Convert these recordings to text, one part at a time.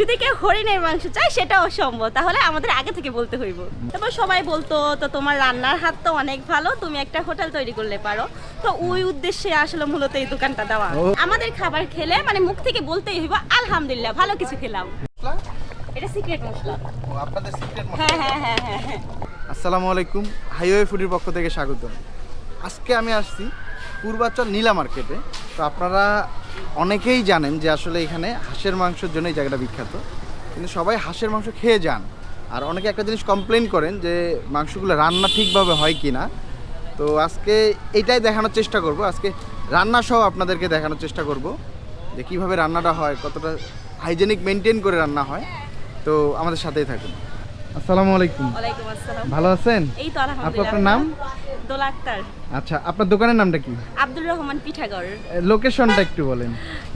যদি কেউ হরিণের মাংস চায় সেটা অসম্ভব তাহলে আমাদের আগে থেকে বলতে হইব। তারপর সবাই বলতো তো তোমার রান্নার হাত তো অনেক ভালো তুমি একটা হোটেল তৈরি করলে পারো। তো ওই উদ্দেশ্যে আসলে মূলত এই দোকানটা দেওয়া। আমাদের খাবার খেলে মানে মুখ থেকে বলতেই হইব আলহামদুলিল্লাহ ভালো কিছু খেলাম। এটা সিক্রেট মশলা। ও, আপনাদের সিক্রেট হ্যাঁ হ্যাঁ হ্যাঁ হ্যাঁ হ্যাঁ। আসসালামু আলাইকুম হাইওয়ে ফুডির পক্ষ থেকে স্বাগত আজকে আমি আসছি পূর্বাচল নীলা মার্কেটে। তো আপনারা অনেকেই জানেন যে আসলে এখানে হাঁসের মাংসের জন্য এই জায়গাটা বিখ্যাত। কিন্তু সবাই হাঁসের মাংস খেয়ে যান। আর অনেকে একটা জিনিস কমপ্লেন করেন যে মাংসগুলো রান্না ঠিকভাবে হয় কি না তো আজকে এটাই দেখানোর চেষ্টা করব। আজকে রান্না সহ আপনাদেরকে দেখানোর চেষ্টা করব যে কীভাবে রান্নাটা হয়, কতটা হাইজেনিক মেনটেন করে রান্না হয়। তো আমাদের সাথেই থাকুন। আসসালামু আলাইকুম। ওয়ালাইকুম আসসালাম। ভালো আছেন? এই তো আলহামদুলিল্লাহ আপনার নাম? দোলা আক্তার। আচ্ছা আপনার দোকানের নামটা কি? আব্দুর রহমান পিঠাগড় লোকেশনটা একটু বলেন।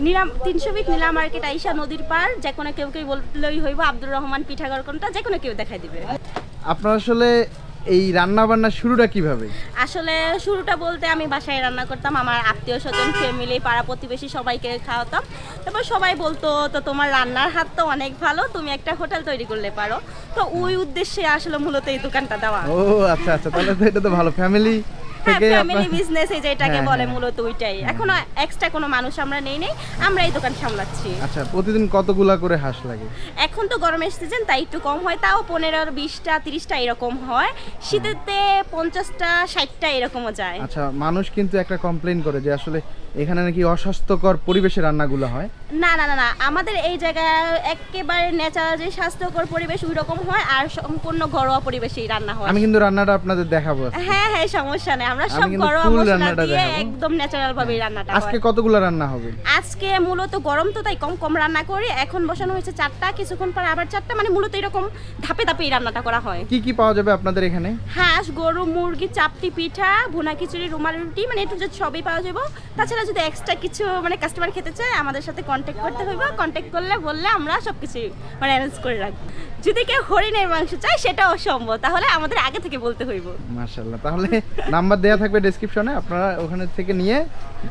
নিলাম তিনশো ফিট নীলা মার্কেট আইসা নদীর পার যে কোনো কেউ কেউ বললেই হইব আব্দুর রহমান পিঠাগড় কোনটা যে কোনো কেউ দেখাই দিবে। আপনার আসলে এই রান্না বান্না শুরুটা কীভাবে? আসলে শুরুটা বলতে আমি বাসায় রান্না করতাম আমার আত্মীয় স্বজন ফ্যামিলি পাড়া প্রতিবেশী সবাইকে খাওয়াতাম। তারপর সবাই বলতো তো তোমার রান্নার হাত তো অনেক ভালো তুমি একটা হোটেল তৈরি করলে পারো। তো ওই উদ্দেশ্যে আসলে মূলত এই দোকানটা দেওয়া। ও আচ্ছা আচ্ছা তাহলে তো এটা তো ভালো। ফ্যামিলি থেকে ফ্যামিলি বিজনেস এই যেটাকে হ্যাঁ, বলে হ্যাঁ। মূলত ওইটাই। এখন এক্সট্রা কোনো মানুষ আমরা নেই নেই আমরা এই দোকান সামলাচ্ছি। আচ্ছা প্রতিদিন কতগুলা করে হাঁস লাগে? এখন তো গরমের সিজন তাই একটু কম হয়। তাও পনেরো বিশটা তিরিশটা এরকম হয়। শীতেতে পঞ্চাশটা ষাটটা এরকমও যায়। আচ্ছা মানুষ কিন্তু একটা কমপ্লেন করে যে আসলে এখানে নাকি অস্বাস্থ্যকর পরিবেশে রান্নাগুলো হয়? না না না না। আমাদের এই জায়গায় একেবারে ন্যাচারাল যে স্বাস্থ্যকর পরিবেশ ওই রকম হয় আর সম্পূর্ণ ঘরোয়া পরিবেশেই রান্না হয়। আমি কিন্তু রান্নাটা আপনাদের দেখাবো হ্যাঁ হ্যাঁ সমস্যা নেই। আমরা সব ঘরোয়া মশলা দিয়ে একদম ন্যাচারাল ভাবেই রান্নাটা আজকে কতগুলা রান্না হবে? আজকে মূলত গরম তো তাই কম কম রান্না করি। এখন বসানো হয়েছে চারটা কিছুক্ষণ পর আবার চারটা। মানে মূলত এরকম ধাপে ধাপে রান্নাটা করা হয়। কি কি পাওয়া যাবে আপনাদের এখানে? হাঁস গরু মুরগি চাপটি পিঠা ভুনা খিচুড়ি রুমাল রুটি মানে একটু সবই পাওয়া যাবে। তাছাড়া যদি এক্সট্রা কিছু মানে কাস্টমার খেতে চায় আমাদের সাথে কন্ট্যাক্ট করতে হইবে। কন্ট্যাক্ট করলে বললে আমরা সব কিছু মানে অ্যারেঞ্জ করে রাখব। যদি কেউ হরিণের মাংস চায় সেটা অসম্ভব তাহলে আমাদের আগে থেকে বলতে হইব। মাশাল্লাহ তাহলে নাম্বার দেওয়া থাকবে ডেসক্রিপশনে আপনারা ওখানে থেকে নিয়ে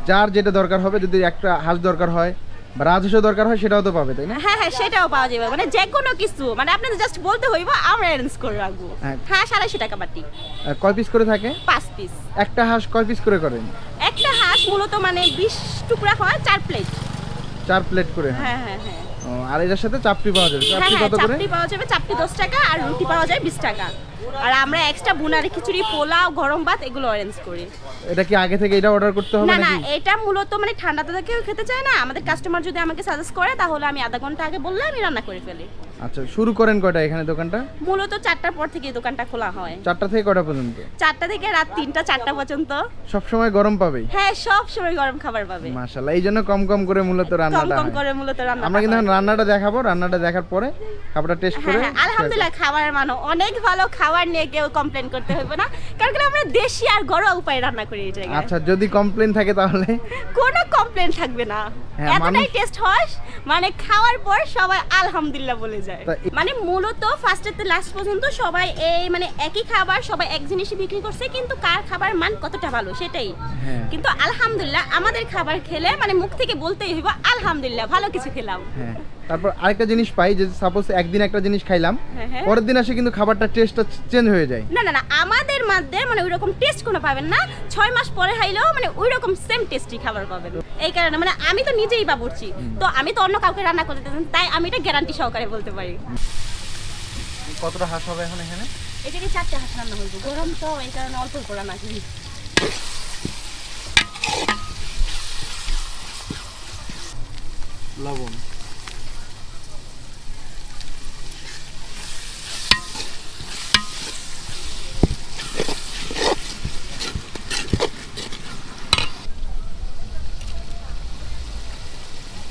যার যেটা দরকার হবে যদি একটা হাঁস দরকার হয় বা রাজস্ব দরকার হয় সেটাও তো পাবে তাই না? হ্যাঁ হ্যাঁ সেটাও পাওয়া যাবে। মানে যে কোনো কিছু মানে আপনাদের জাস্ট বলতে হইব আমরা অ্যারেঞ্জ করে রাখব। হ্যাঁ। সাড়াইশো টাকা বাটি। কয় পিস করে থাকে? পাঁচ পিস একটা হাঁস কয় পিস করে করেন একটা হাঁস মূলত মানে বিশ টুকরা হয় চার প্লেট চার প্লেট করে হ্যাঁ হ্যাঁ হ্যাঁ। আর এটার সাথে চাপটি পাওয়া যাবে। হ্যাঁ চাপটি হ্যাঁ কত করে? চাপটি পাওয়া যাবে চাপটি দশ টাকা আর রুটি পাওয়া যায় বিশ টাকা। আর আমরা এক্সট্রা বুনারি খিচুড়ি পোলাও গরম ভাত এগুলো অ্যারেঞ্জ করি। এটা কি আগে থেকে এটা অর্ডার করতে হবে না না এটা মূলত মানে ঠান্ডাতে কেউ খেতে চায় না। আমাদের কাস্টমার যদি আমাকে সাজেস্ট করে তাহলে আমি আধা ঘণ্টা আগে বললে আমি রান্না করে ফেলি। আচ্ছা শুরু করেন কয়টা এখানে দোকানটা? মূলত চারটার পর থেকে দোকানটা খোলা হয়। চারটা থেকে কয়টা পর্যন্ত? চারটা থেকে রাত তিনটা চারটা পর্যন্ত। সব সময় গরম পাবেই হ্যাঁ সব সময় গরম খাবার পাবে। মাশাল্লাহ এই জন্য কম কম করে মূলত কম রান্নাটা কম হয়। করে মূলত রান্না আমরা কিন্তু রান্নাটা দেখাবো রান্নাটা দেখার পরে খাবারটা টেস্ট করে হ্যাঁ হ্যাঁ আলহামদুলিল্লাহ খাবারের মানো অনেক ভালো খাবার নিয়ে কেউ কমপ্লেন করতে হবে না। কারণ আমরা দেশি আর ঘরোয়া উপায়ে রান্না করি এই জায়গায়। আচ্ছা যদি কমপ্লেন থাকে তাহলে? কোনো কমপ্লেন থাকবে না। হ্যাঁ, এতটাই টেস্ট হয় মানে খাওয়ার পর সবাই আলহামদুলিল্লাহ বলে যায়। মানে মূলত ফার্স্ট থেকে লাস্ট পর্যন্ত সবাই এই মানে একই খাবার সবাই এক জিনিসই বিক্রি করছে কিন্তু কার খাবার মান কতটা ভালো সেটাই। হ্যাঁ। কিন্তু আলহামদুলিল্লাহ আমাদের খাবার খেলে মানে মুখ থেকে বলতেই হইব আলহামদুলিল্লাহ ভালো কিছু খেলাম। হ্যাঁ। তারপর আরেকটা জিনিস পাই যে সাপোজ একদিন একটা জিনিস খাইলাম হ্যাঁ, হ্যাঁ। পরের দিন আসে কিন্তু খাবারটা টেস্টটা চেঞ্জ হয়ে যায়। না না না আমাদের মধ্যে মানে ওই রকম টেস্ট কোনো পাবেন না। ছয় মাস পরে খাইলেও মানে ওই রকম সেম টেস্টি খাবার পাবেন। এই কারণে মানে আমি তো নিজেই বাবুর্চি। তো আমি তো অন্য কাউকে রান্না করতে তাই আমি এটা গ্যারান্টি সহকারে বলতে পারি। কতটা হাঁস হবে এখন এখানে? এটাকে চারটে হাঁস রান্না হইব গরম তো এই কারণে অল্প করে রান্না করি। লবণ মশলা ওটা থেকে আপু তেজপাতা দিন তো এটা একটা কিছু না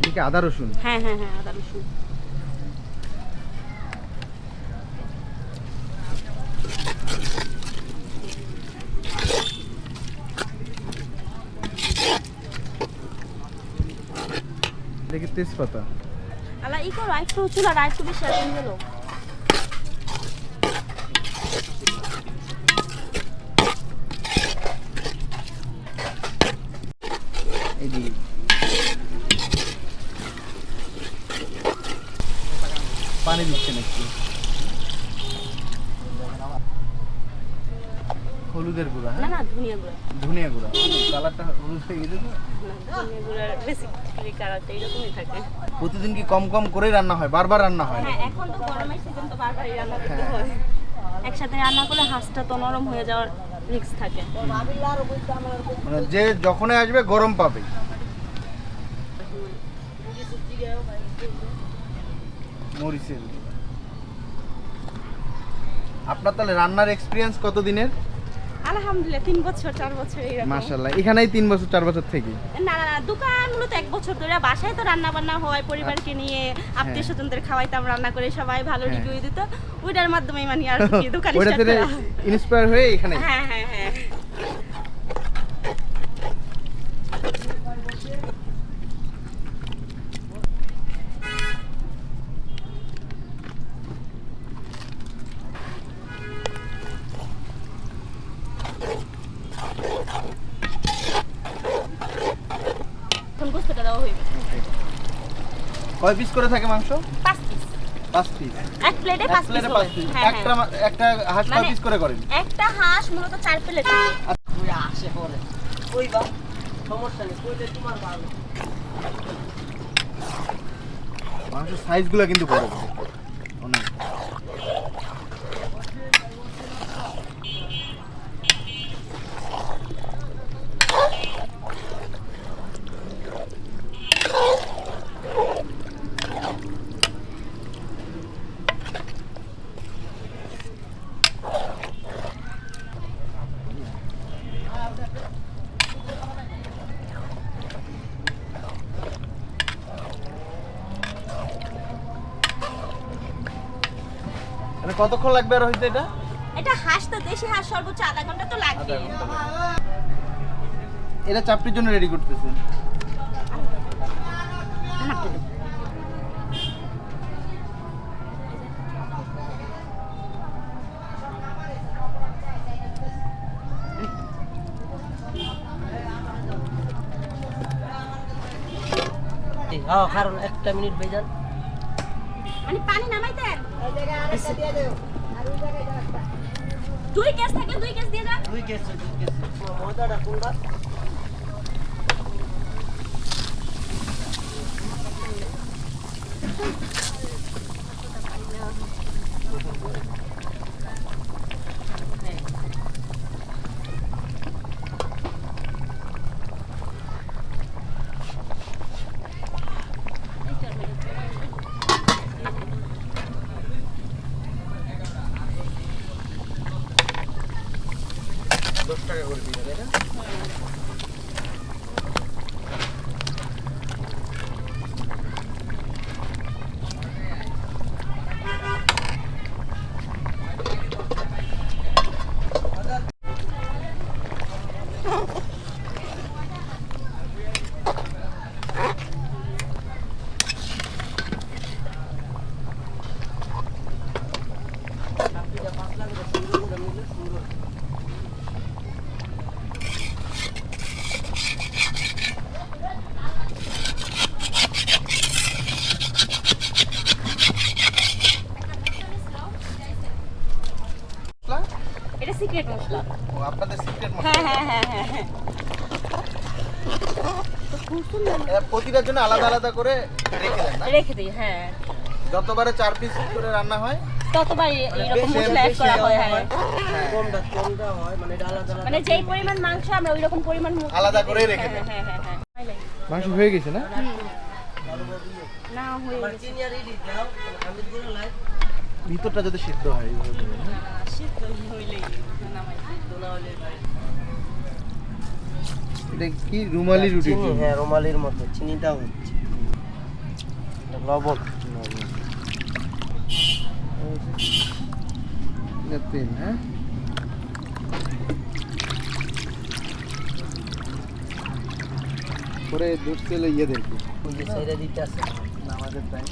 এদিকে আদা রসুন। হ্যাঁ হ্যাঁ হ্যাঁ আদা রসুন। তেজপাতা। আলা ই করো তো চুলা আর একটু বেশি আগুন গেলো এই দিকে পানি দিচ্ছেন একটু হলুদের গুঁড়া না হ্যাঁ না ধনিয়া গুঁড়া। ধনিয়া গুঁড়া। কালারটা হলুদ হয়ে গেছে তো ধনিয়া গুঁড়ার বেসিক কালারটা এরকমই থাকে। প্রতিদিন কি কম কম করেই রান্না হয়? বারবার রান্না হয় হ্যাঁ এখন তো গরমের সিজন তো বারবারই রান্না করতে হ্যাঁ। হয়। একসাথে রান্না করলে হাঁসটা তো নরম হয়ে যাওয়ার রিস্ক থাকে। মানে যে যখনই আসবে গরম পাবে। মরিচের আপনার তাহলে রান্নার এক্সপিরিয়েন্স কত দিনের আলহামদুলিল্লাহ তিন বছর চার বছর এরকম মাশাআল্লাহ এখানেই তিন বছর চার বছর থেকে? না না না, দোকান মূলত এক বছর ধরে বাসায় তো রান্না বান্না হয় পরিবারকে নিয়ে আত্মীয় স্বজনদের খাওয়াইতাম রান্না করে সবাই ভালো হ্যাঁ। রিভিউ দিত। ওইটার মাধ্যমে মানে আর কি দোকানে ওইটা থেকে ইন্সপায়ার হয়ে এখানে? হ্যাঁ হ্যাঁ হ্যাঁ। কয় পিস করে থাকে মাংস? পাঁচ পিস পাঁচ পিস এক প্লেটে পাঁচ পিস পাঁচ পিস হ্যাঁ একটা হ্যাঁ। একটা হাঁস কয় মানে- পিস করে করেন? একটা হাঁস মূলত চার প্লেট আসে পরে। কইবা সমস্যা নেই। কইলে তোমার ভালো মাংসের সাইজগুলো কিন্তু বড় বড়। অনেক। কতক্ষণ লাগবে আর হইতে এটা? এটা হাঁস তো দেশি হাঁস সর্বোচ্চ আধা ঘণ্টা তো লাগবে। এটা চাপটির জন্য রেডি করতেছেন হ্যাঁ কারণ একটা মিনিট বেজান। মানে পানি নামাইতেন দুই কেস থাকে, দুই কেস দিয়ে যান। দুই কেস দুই কেস মজাটা কোনটা দশ টাকা করে দিবে তাই না মশলা? এটা সিক্রেট মশলা ও আপনাদের সিক্রেট মশলা হ্যাঁ হ্যাঁ হ্যাঁ হ্যাঁ হ্যাঁ তো খুব সুন্দর এটা প্রতিটার জন্য আলাদা আলাদা করে রেখে দেন না? রেখে দিই হ্যাঁ। যতবারে চার পিস করে রান্না হয় ততবার এরকম বেশি- মশলা অ্যাড করা হয় হ্যাঁ। হ্যাঁ কমটা কমটা হয় মানে এটা আলাদা আলাদা মানে যেই পরিমাণ মাংস আমরা ওই রকম পরিমাণ আলাদা দিই। রেখে হ্যাঁ, দেন। হ্যাঁ হ্যাঁ হ্যাঁ। মাংস হয়ে গেছে না? না হয়ে গেছে। চিনি আর ইডি দাও আমি গুলো লাই ভিতরটা যদি সিদ্ধ হয়? সিদ্ধ হইলেই নামাই হলে এটা কি রুমালি রুটি? হ্যাঁ রুমালির মতো চিনিটা হচ্ছে। লবণ। তেল হ্যাঁ? করে ধরতে হলো ইয়েদেরকে ওই যে সাইডে দিতে আছে আমাদের তাই।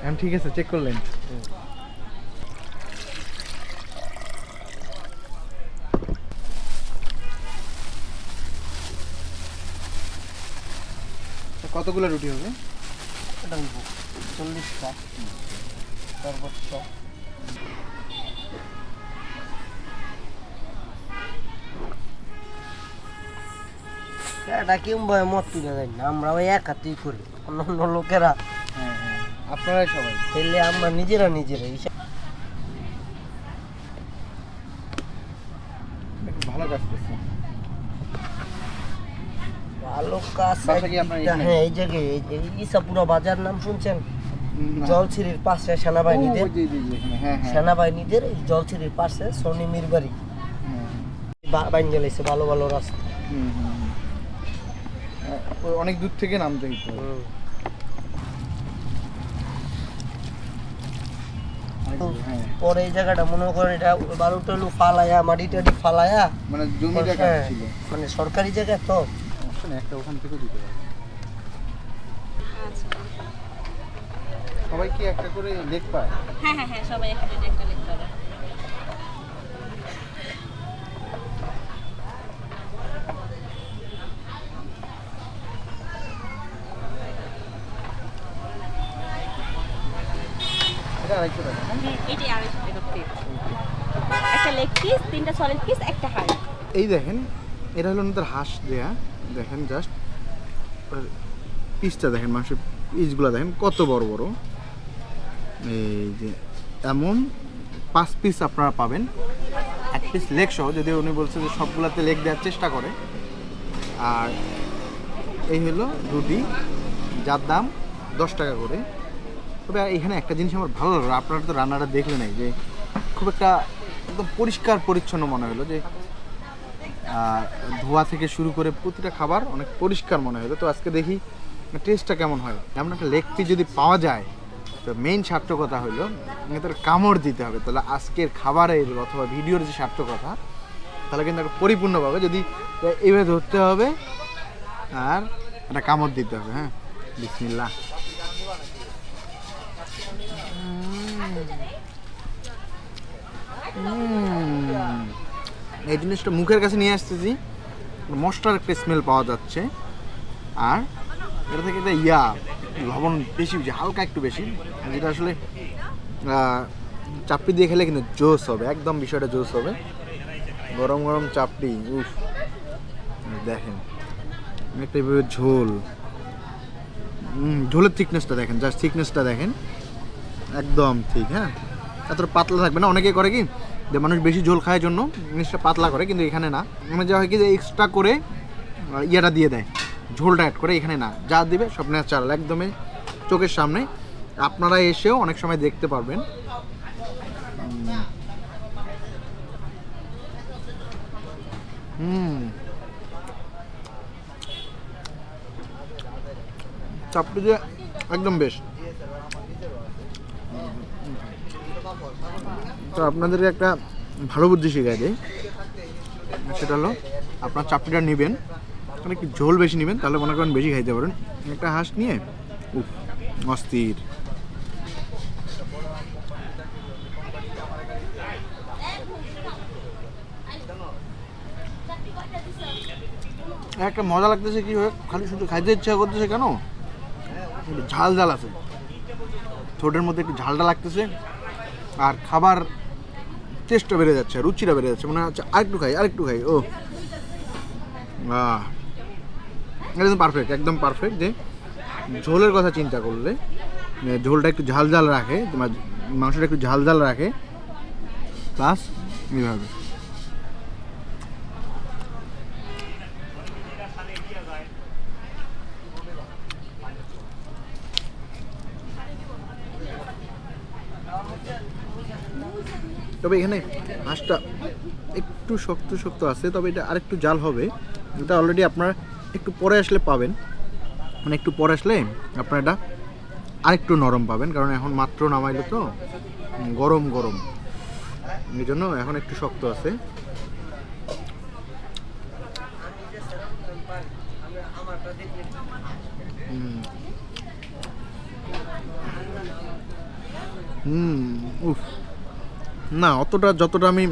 এখন ঠিক আছে চেক করলেন। কতগুলো রুটি হবে? এটা হইব চল্লিশটা। সর্বোচ্চ এটা কিংবা মত তুলে দেয়? না আমরা ওই এক হাতেই করি। অন্য অন্য লোকেরা। হ্যাঁ হ্যাঁ। আপনারাই সবাই। তাইলে আমরা নিজেরা নিজেরা হিসাব একটু ভালো কাজ করছেন ভালো কাজ বাসা কি আপনার একটা- এখানে? হ্যাঁ এই জায়গায় ইসাপুরা বাজার নাম শুনছেন? জলছিরির পাশে সেনাবাহিনীদের। জি, জি, জি, এখানে, হ্যাঁ হ্যাঁ। সেনাবাহিনীদের জলছিরির পাশে সোনি মিরবাড়ি। হ্যাঁ, বাইন গেলেছে ভালো ভালো রাস্তা। হুম, হুম, হুম। আহ, ওই অনেক দূর থেকে নামতে হইতো। হ্যাঁ। পরে এই জায়গাটা মনে করেন এটা বালুটা হলো ফালায়া মাটি টাটি ফালায়া। মানে জমিটা হ্যাঁ, কাটা ছিল মানে সরকারি জায়গা তো। সমস্যা নেই, একটা ওখান থেকেও দিতে পারবে আচ্ছা সবাই কি একটা করে লেখ পায়? হ্যাঁ হ্যাঁ হ্যাঁ সবাই একটা এটা আড়াইশো টাকা। হ্যাঁ? হুম, আড়াইশো টাকা প্লেট একটা লেগ পিস তিনটা সলিড পিস একটা হাড় এই দেখেন এটা হলো ওনাদের হাঁস দেয়া। দেখেন জাস্ট পিসটা দেখেন মাংসের পিসগুলো দেখেন কত বড় বড়। এই যে এমন পাঁচ পিস আপনারা পাবেন। এক পিস লেগ সহ যদি উনি বলছে যে সবগুলাতে লেগ দেওয়ার চেষ্টা করে। আর এই হলো রুটি, যার দাম দশ টাকা করে। তবে এখানে একটা জিনিস আমার ভালো লাগল, আপনারা তো রান্নাটা দেখলেন যে, খুব একটা একদম পরিষ্কার পরিচ্ছন্ন মনে হলো যে ধোয়া থেকে শুরু করে প্রতিটা খাবার অনেক পরিষ্কার মনে হলো তো আজকে দেখি টেস্টটা কেমন হয়। এমন একটা লেগ পিস যদি পাওয়া যায়, তো মেইন সার্থকতা হলো এদের কামড় দিতে হবে। তাহলে আজকের খাবারের অথবা ভিডিওর যে সার্থকতা, তাহলে কিন্তু একটা পরিপূর্ণ পাবে যদি এইভাবে ধরতে হবে, আর একটা কামড় দিতে হবে হ্যাঁ? বিসমিল্লাহ। উম। এই জিনিসটা মুখের কাছে নিয়ে আসতেছি। মশলার একটা স্মেল পাওয়া যাচ্ছে। আর এটা থেকে একটা ইয়া, লবণ বেশি হালকা একটু বেশি। যেটা আসলে চাপড়ি দিয়ে খেলে কিন্তু জোস হবে, একদম বিষয়টা জোস হবে। গরম গরম চাপড়ি, উফ। দেখেন, একটা এভাবে ঝোল। ঝোলের থিকনেসটা দেখেন জাস্ট থিকনেসটা দেখেন। একদম ঠিক হ্যাঁ? এতটা পাতলা থাকবে না? অনেকে করে কি? যে মানুষ বেশি ঝোল খাওয়ার জন্য, জিনিসটা পাতলা করে, কিন্তু এখানে না। মানে যা হয় কি যে এক্সট্রা করে ইয়েটা দিয়ে দেয়। ঝোলটা অ্যাড করে, এখানে না। যা দিবে, সব ন্যাচারাল একদমই চোখের সামনে। আপনারা এসেও অনেক সময় দেখতে পারবেন। চাপড়ি দিয়ে একদম বেশ তো আপনাদেরকে একটা ভালো বুদ্ধি শেখায় দেয় সেটা হলো, আপনার চাপড়িটা নেবেন মানে একটু ঝোল বেশি নেবেন, তাহলে মনে করেন বেশি খাইতে পারেন। একটা হাঁস নিয়ে, উফ, অস্থির। একটা মজা লাগতেছে কি খালি শুধু খাইতে ইচ্ছা করতেছে কেন? ঝাল ঝাল আছে। ঠোঁটের মধ্যে একটু ঝালটা লাগতেছে। আর খাবার টেস্টটা বেড়ে যাচ্ছে রুচিটা বেড়ে যাচ্ছে। মনে হচ্ছে আরেকটু খাই আরেকটু খাই, ও। একদম পারফেক্ট একদম পারফেক্ট যে ঝোলের কথা চিন্তা করলে। ঝোলটা একটু ঝাল ঝাল রাখে, তোমার মাংসটা একটু ঝাল ঝাল রাখে। প্লাস এইভাবে। তবে এখানে হাঁসটা একটু শক্ত শক্ত আছে, তবে এটা আরেকটু জাল হবে। এটা অলরেডি আপনারা একটু পরে আসলে পাবেন। মানে একটু পরে আসলে আপনার এটা আরেকটু নরম পাবেন, কারণ এখন মাত্র নামাইলো তো। গরম গরম। এই জন্য এখন একটু শক্ত আছে। হুম, উফ। না, অতটা যতটা আমি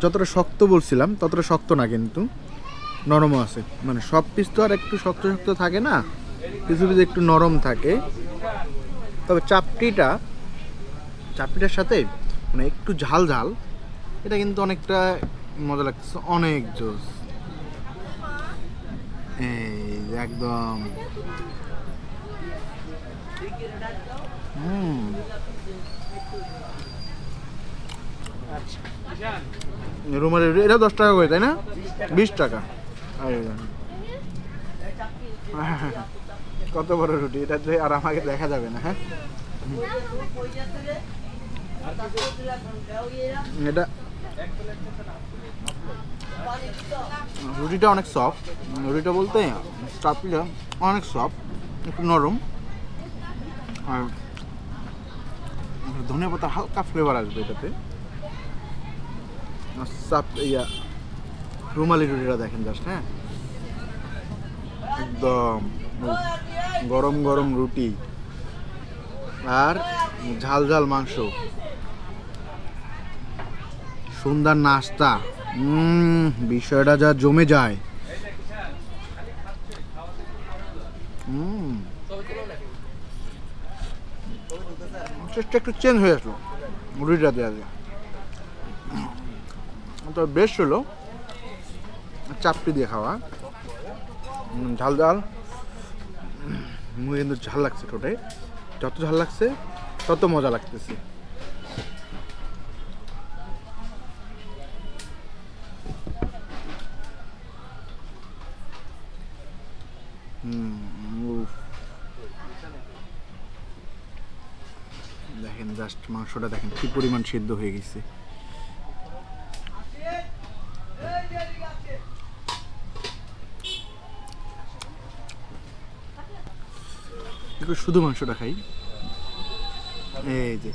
যতটা শক্ত বলছিলাম, ততটা শক্ত না কিন্তু। নরমও আছে। মানে সব পিস তো আর একটু শক্ত শক্ত থাকে না, কিছু কিছু একটু নরম থাকে। তবে চাপটিটা, চাপটিটার সাথে মানে একটু ঝাল ঝাল, এটা কিন্তু অনেকটা মজা লাগতেছে, অনেক জোস। একদম। হুম। রুমালি রুটি এটা দশ টাকা করে, তাই না? বিশ টাকা। কত বড় রুটি? এটা যে আর আমাকে দেখা যাবে না হ্যাঁ? এটা রুটিটা অনেক সফট রুটিটা বলতে চাপড়িটা অনেক সফট একটু নরম। আর ধনিয়া পাতা হালকা ফ্লেভার আসবে এটাতে। চাপ ইয়া, রুমালি রুটিটা দেখেন জাস্ট হ্যাঁ? একদম গরম গরম রুটি আর ঝাল ঝাল মাংস। সুন্দর নাস্তা। বিষয়টা যা জমে যায়। একটু চেঞ্জ হয়ে আসলো। রুটিটাতে আগে তো বেশ হলো। চাপটি দিয়ে খাওয়া। ঝাল ঝাল কিন্তু ঝাল লাগছে ঠোঁটে। যত ঝাল লাগছে, তত মজা লাগতেছে। দেখেন জাস্ট মাংসটা দেখেন কি পরিমাণ সিদ্ধ হয়ে গেছে। একটু শুধু মাংসটা খাই এই যে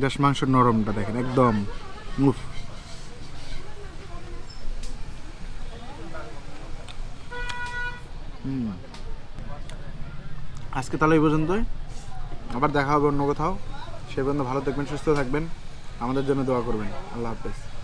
জাস্ট মাংসের নরমটা দেখেন, একদম হুম। আজকে তাহলে এই পর্যন্তই। আবার দেখা হবে অন্য কোথাও। সে পর্যন্ত ভালো থাকবেন, সুস্থ থাকবেন। আমাদের জন্য দোয়া করবেন। আল্লাহ হাফেজ।